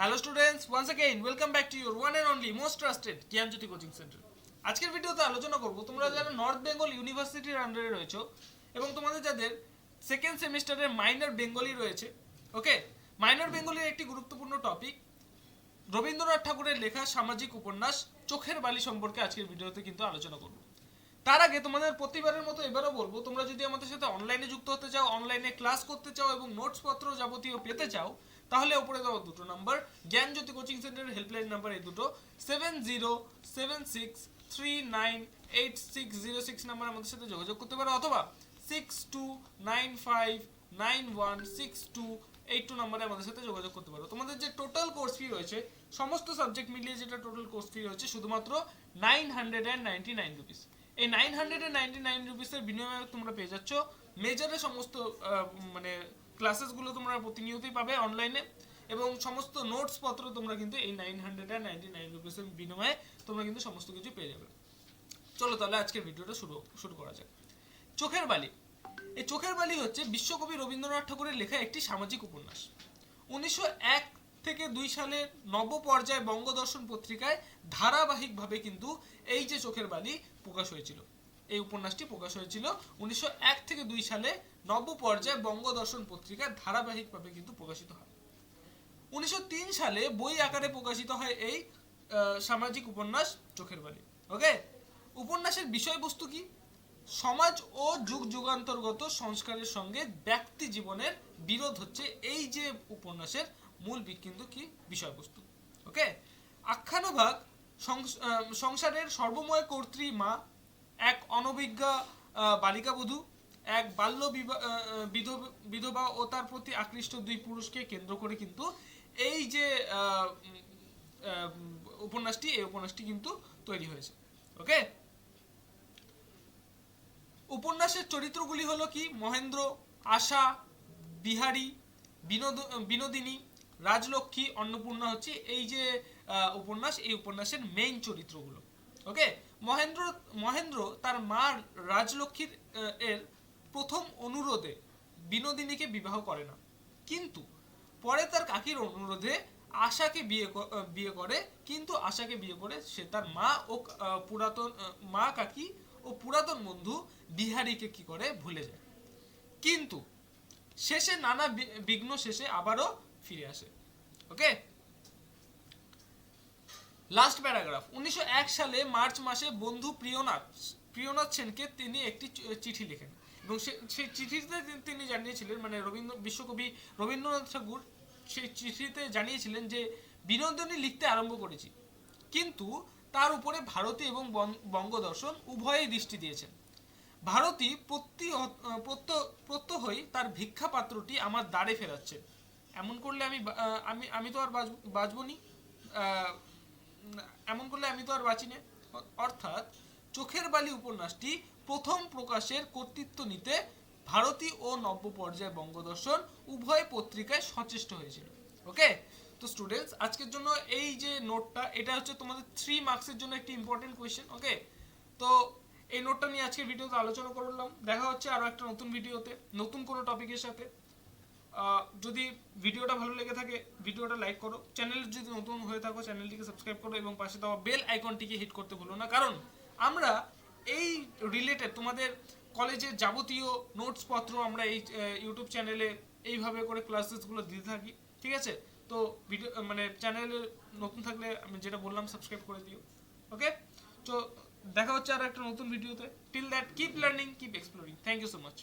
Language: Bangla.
hello students once again welcome back to your one and only most trusted Gyanjyoti coaching centre আজকের ভিডিওতে আলোচনা করব তোমরা যারা নর্থ বেঙ্গল ইউনিভার্সিটির আন্ডারে রয়েছো এবং তোমাদের যাদের সেকেন্ড সেমিস্টারের মাইনর বেঙ্গলি রয়েছে ওকে মাইনর বেঙ্গলির একটি গুরুত্বপূর্ণ টপিক রবীন্দ্রনাথ ঠাকুরের লেখা সামাজিক উপন্যাস চোখের বালি সম্পর্কে আজকের ভিডিওতে কিন্তু আলোচনা করব তার আগে তোমাদের প্রতিবারের মতো এবারও বলবো তোমরা যদি আমাদের সাথে অনলাইনে যুক্ত হতে চাও অনলাইনে ক্লাস করতে চাও এবং নোটস পত্র যাবতীয় পেতে চাও তাহলে উপরে দেওয়া দুটো নাম্বার জ্ঞানজ্যোতি কোচিং সেন্টারের হেল্পলাইন নাম্বার এই দুটো। Seven zero seven six three nine eight six zero six number আমাদের সাথে যোগাযোগ করতে পারো, অথবা six two nine five nine one six two eight two নাম্বারে আমাদের সাথে যোগাযোগ করতে পারো। তোমাদের যে টোটাল কোর্স ফি রয়েছে, সমস্ত সাবজেক্ট মিলিয়ে যেটা টোটাল কোর্স ফি রয়েছে, শুধুমাত্র nine hundred and ninety nine rupees এই nine hundred and ninety nine রুপিসের বিনিময়ে তোমরা পেয়ে যাচ্ছ মেজরের সমস্ত মানে ক্লাসেসগুলো তোমরা প্রতিনিয়তই পাবে অনলাইনে এবং সমস্ত নোটস পত্র তোমরা কিন্তু এই nine hundred and ninety nine রুপিসের বিনিময়ে তোমরা কিন্তু সমস্ত কিছু পেয়ে যাবে। চলো তাহলে আজকের ভিডিওটা শুরু শুরু করা যাক। চোখের বালি। এই চোখের বালি হচ্ছে বিশ্বকবি রবীন্দ্রনাথ ঠাকুরের লেখা একটি সামাজিক উপন্যাস। উনিশশো এক থেকে দুই সালে নব পর্যায়ে বঙ্গদর্শন পত্রিকায় ধারাবাহিকভাবে কিন্তু এই যে চোখের বালি প্রকাশ হয়েছিল। এই উপন্যাসটি প্রকাশ হয়েছিল উনিশশো এক থেকে দুই সালে নব পর্যায়ে বঙ্গদর্শন পত্রিকায় ধারাবাহিকভাবে কিন্তু প্রকাশিত হয়। উনিশশো তিন সালে বই আকারে প্রকাশিত হয় এই সামাজিক উপন্যাস চোখের বালি। ওকে? উপন্যাসের বিষয়বস্তু কি? সমাজ ও যুগ যুগান্তর্গত সংস্কারের সঙ্গে ব্যক্তি জীবনের বিরোধ হচ্ছে এই যে উপন্যাসের মূল কিন্তু কি? বিষয়বস্তু। ওকে? আখ্যানভাগ, সংস- সংসারের সর্বময় কর্ত্রী মা এক অনভিজ্ঞা বালিকা বধূ, এক বাল্য বিধব- ও তার প্রতি আকৃষ্ট দুই পুরুষকে কেন্দ্র করে কিন্তু এই যে উপন্যাসটি, এই উপন্যাসটি কিন্তু তৈরি হয়েছে। ওকে উপন্যাসের চরিত্রগুলি হলো কি? মহেন্দ্র, আশা, বিহারী, বিনোদ, বিনোদিনী, রাজলক্ষ্মী, অন্নপূর্ণা হচ্ছে এই যে উপন্যাস, এই উপন্যাসের মেইন চরিত্রগুলো। ওকে মহেন্দ্র মহেন্দ্র তার মা রাজলক্ষ্মীর এর প্রথম অনুরোধে বিনোদিনীকে বিবাহ করে না। কিন্তু পরে তার কাকির অনুরোধে আশাকে বিয়ে বিয়ে করে, কিন্তু আশাকে বিয়ে করে সে তার মা ও পুরাতন মা, কাকি ও পুরাতন বন্ধু বিহারীকে কি করে? ভুলে যায়। কিন্তু শেষে নানা বিঘ্ন শেষে আবারও ফিরে আসে। ওকে? লাস্ট প্যারাগ্রাফ উনিশশো এক সালে মার্চ মাসে বন্ধু প্রিয়নাথ প্রিয়নাথ সেনকে তিনি একটি চিঠি লেখেন এবং সেই চিঠিতে তিনি- জানিয়েছিলেন মানে রবীন্দ্র, বিশ্বকবি রবীন্দ্রনাথ ঠাকুর সেই চিঠিতে জানিয়েছিলেন যে বিনোদনী লিখতে আরম্ভ করেছি। কিন্তু তার উপরে ভারতী এবং বঙ্গদর্শন উভয়ই দৃষ্টি দিয়েছেন। ভারতী প্রত্যি প্রত্য- প্রত্যহই তার ভিক্ষা পাত্রটি আমার দ্বারে ফেরাচ্ছে। এমন করলে আমি আমি আমি তো আর বাঁচব বাঁচবনি এমন করলে আমি তো আর বাঁচি না। অর্থাৎ চোখের বালি উপন্যাসটি প্রথম প্রকাশের কর্তৃত্ব নিতে ভারতী ও নব্য পর্যায়ে বঙ্গদর্শন উভয় পত্রিকায় সচেষ্ট হয়েছিল। ওকে তো স্টুডেন্টস আজকের জন্য এই যে নোটটা এটা হচ্ছে তোমাদের থ্রি মার্কসের জন্য একটি ইম্পর্টেন্ট কোয়েশ্চেন ওকে তো এই নোটটা নিয়ে আজকের ভিডিওতে আলোচনা করলাম। দেখা হচ্ছে আরও একটা নতুন ভিডিওতে নতুন কোনো টপিকের সাথে। যদি ভিডিওটা ভালো লেগে থাকে, ভিডিওটা লাইক করো। চ্যানেল যদি নতুন হয়ে থাকো চ্যানেলটিকে সাবস্ক্রাইব করো এবং পাশে দেওয়া বেল আইকনটিকে হিট করতে ভুলো না। কারণ আমরা এই রিলেটেড তোমাদের কলেজের যাবতীয় নোটস পত্র আমরা এই ইউটিউব চ্যানেলে এইভাবে করে ক্লাসেসগুলো দিতে থাকি, ঠিক আছে? তো ভিডিও মানে চ্যানেলে নতুন থাকলে আমি যেটা বললাম সাবস্ক্রাইব করে দিও ওকে তো দেখা হচ্ছে আর একটা নতুন ভিডিওতে till that keep learning keep exploring thank you so much